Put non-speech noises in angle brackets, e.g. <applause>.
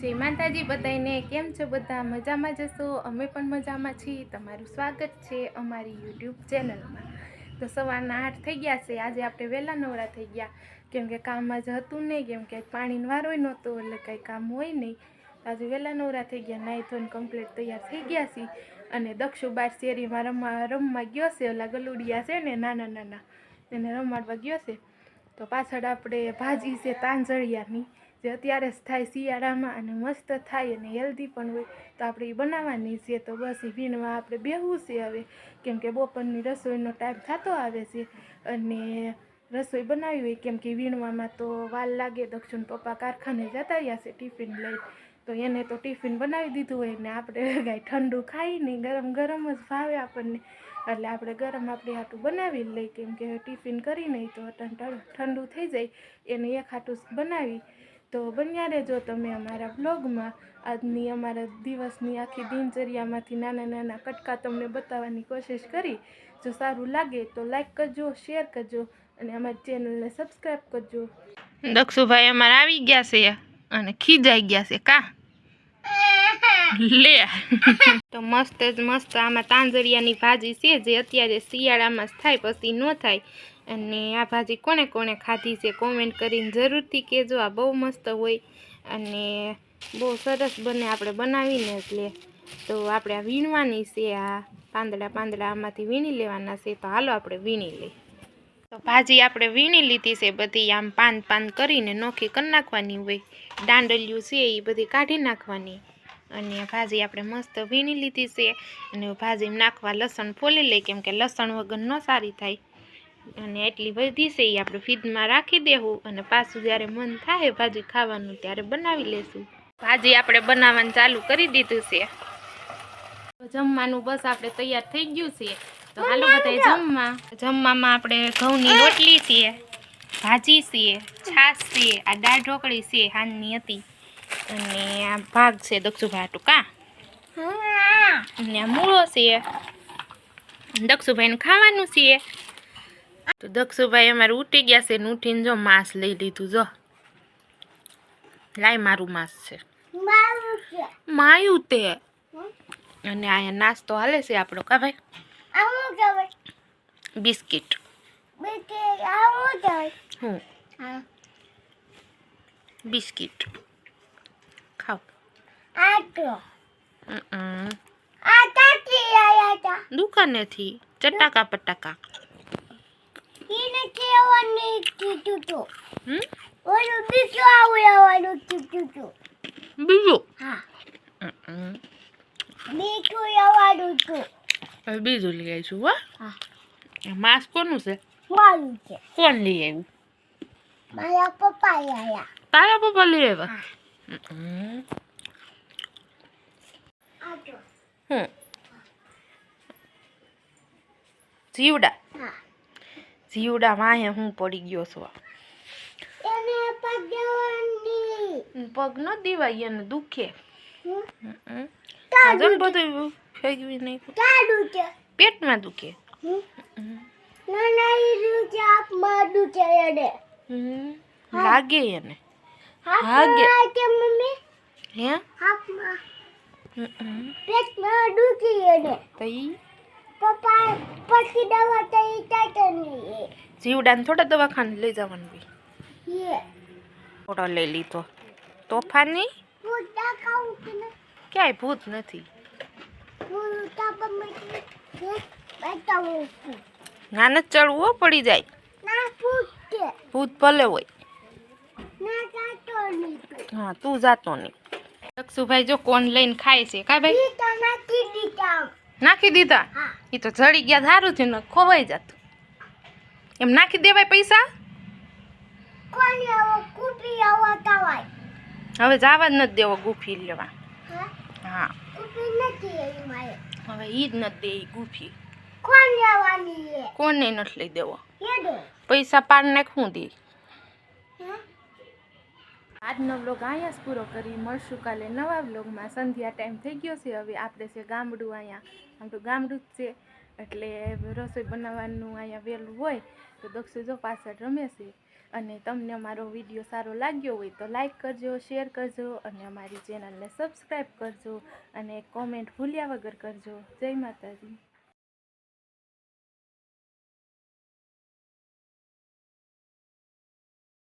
જય માતાજી બધાને કેમ છો બધા? મજામાં જશો? અમે પણ મજામાં છીએ. તમારું સ્વાગત છે અમારી યુટ્યુબ ચેનલમાં. તો સવારના આઠ થઈ ગયા છે. આજે આપણે વહેલા નવરા થઈ ગયા. કેમ કે કામમાં જ હતું નહીં, કેમ કે પાણીનો વારો નહોતો, એટલે કાંઈ કામ હોય નહીં. આજે વહેલા નવરા થઈ ગયા, નાહી ધોઈને કમ્પ્લીટ તૈયાર થઈ ગયા છીએ. અને દક્ષુ બાર શેરીમાં રમવા રમવા ગયો છે. ઓલા ગલુડિયા છે ને, નાના નાના, એને રમાડવા ગયો છે. તો પાછળ આપણે ભાજી છે, તાંજળિયાની. જે અત્યારે જ થાય શિયાળામાં અને મસ્ત થાય અને હેલ્ધી પણ હોય, તો આપણે એ બનાવવાની છે. તો બસ એ વીણવા આપણે બેહવું છે હવે. કેમ કે બપોરની રસોઈનો ટાઈમ થતો આવે છે અને રસોઈ બનાવી હોય, કેમ કે વીણવામાં તો વાલ લાગે. દક્ષિણ પપ્પા કારખાને જતા રહ્યા છે ટિફિન લઈ. તો એને તો ટિફિન બનાવી દીધું હોય ને આપણે <laughs> કાંઈ ઠંડુ ખાઈ નહીં ગરમ ગરમ જ ભાવે આપણને. એટલે આપણે ગરમ આપણે હાટું બનાવી લઈ કેમ કે ટિફિન કરી નહીં તો ઠંડુ થઈ જાય. એને એક હાટું બનાવી તો બન્યા રહેજો તમે અમારા બ્લોગમાં આજની અમારા દિવસની આખી દિનચર્યામાંથી નાના નાના કટકા તમને બતાવવાની કોશિશ કરી. જો સારું લાગે તો લાઈક કરજો શેર કરજો અને અમારી ચેનલને સબસ્ક્રાઈબ કરજો. દક્ષુભાઈ અમારા આવી ગયા છે અને ખીજાઈ ગયા છે. કા? લે. તો મસ્ત જ મસ્ત આમાં તાંજરિયાની ભાજી છે જે અત્યારે શિયાળામાં જ થાય પછી ન થાય. અને આ ભાજી કોણે કોણે ખાધી છે કોમેન્ટ કરીને જરૂરથી કહેજો. આ બહુ મસ્ત હોય અને બહુ સરસ બને આપણે બનાવીને એટલે તો આપણે આ વીણવાની છે. આ પાંદડા પાંદડા આમાંથી વીણી લેવાના છે. તો હાલો આપણે વીણી લઈએ. તો ભાજી આપણે વીણી લીધી છે. બધી આમ પાન પાન કરીને નોખી કરી નાખવાની હોય. દાંડલિયું છે એ બધી કાઢી નાખવાની. અને ભાજી આપણે મસ્ત વીણી લીધી છે. અને ભાજી નાખવા લસણ ફોલી લઈ કેમ કે લસણ વગર ન સારી થાય. અને એટલી બધી છે એ આપણે ફીડમાં રાખી દેવું અને પાછું જ્યારે મન થાય ભાજી ખાવાનું ત્યારે બનાવી લેશું. ભાજી આપણે બનાવવાનું ચાલુ કરી દીધું છે. જમવાનું બસ આપણે તૈયાર થઈ ગયું છે. તો હાલો બધા જમવા. જમવામાં આપણે ઘઉંની રોટલી છે ભાજી છે છાશ છે આ દાળ ઢોકળી છે હાનની હતી. અને આ ભાગ છે દક્ષુભાઈ કા? અને આ મૂળો છે. દક્ષુભાઈને ખાવાનું છે. તો દક્ષુભાઈ અમારે ઉઠી ગયા છે ઉઠીને જો માંસ લઈ લીધું જો. લાય મારું માંસ છે. માયું તે. અને અહીંયા નાસ્તો હાલે છે આપણો કા ભાઈ? બિસ્કિટ. હું? બિસ્કિટ. હમ. દુકાનેથી ચટાકા પટાકા હમ? બીજું હમ. હવે બીજું લઈ આવીશું હો. હા. માંસ કોનું છે? કોણ લઈ આવ્યું? મારા પપ્પા આયા. તારા પપ્પા લઈ આવ્યા? હમ. હું જીવડા. હા. જીવડા માહે હું પડી ગયો છું પગ ન દીવાય એને દુખે. આજન બધું ફેંકવી નહીં પેટમાં દુખે. એને. લાગે એને. હા. છે મમ્મી. હે? પેટમાં દુખી એને. તો ઈ પપ્પા પછી દવા તઈ તાતની જીવડાને થોડા દવાખાને લઈ જવાનું યે. થોડો લઈ લીધો. તોફાની? કે ક્યાંય ભૂત નથી. નાન જ ચડવું પડી જાય. ના પૂતે ભૂત ભલે હોય. ના હા તું જાતો નહીં લક્ષુભાઈ જો કોણ લઈને ખાય છે. કા ભાઈ? તો નાખી દીધા. એ તો જડી ગયા સારું થયું ને ખોવાઈ જતું. એમ નાખી દેવાય પૈસા? હવે જવા જ નથી દેવો ગુફી લેવા. હા? હવે ઈ જ નથી દે ગુફી. કોને નથી લઈ દેવો? પૈસા પાડ નાખવું દે. આજનો બ્લોગ અહીંયા જ પૂરો કરી મળશું કાલે નવા બ્લોગમાં સંધ્યા ટાઈમ થઈ ગયો છે, હવે આપણે છે ગામડું અહીંયા. આમ તો ગામડું જ છે, એટલે રસોઈ બનાવવાનું અહીંયા વહેલું હોય તો દક્ષુ જો પાછળ રમે છે. અને તમને અમારો વીડિયો સારો લાગ્યો હોય તો લાઈક કરજો શેર કરજો અને અમારી ચેનલને સબસ્ક્રાઈબ કરજો અને કોમેન્ટ ભૂલ્યા વગર કરજો. જય માતાજી.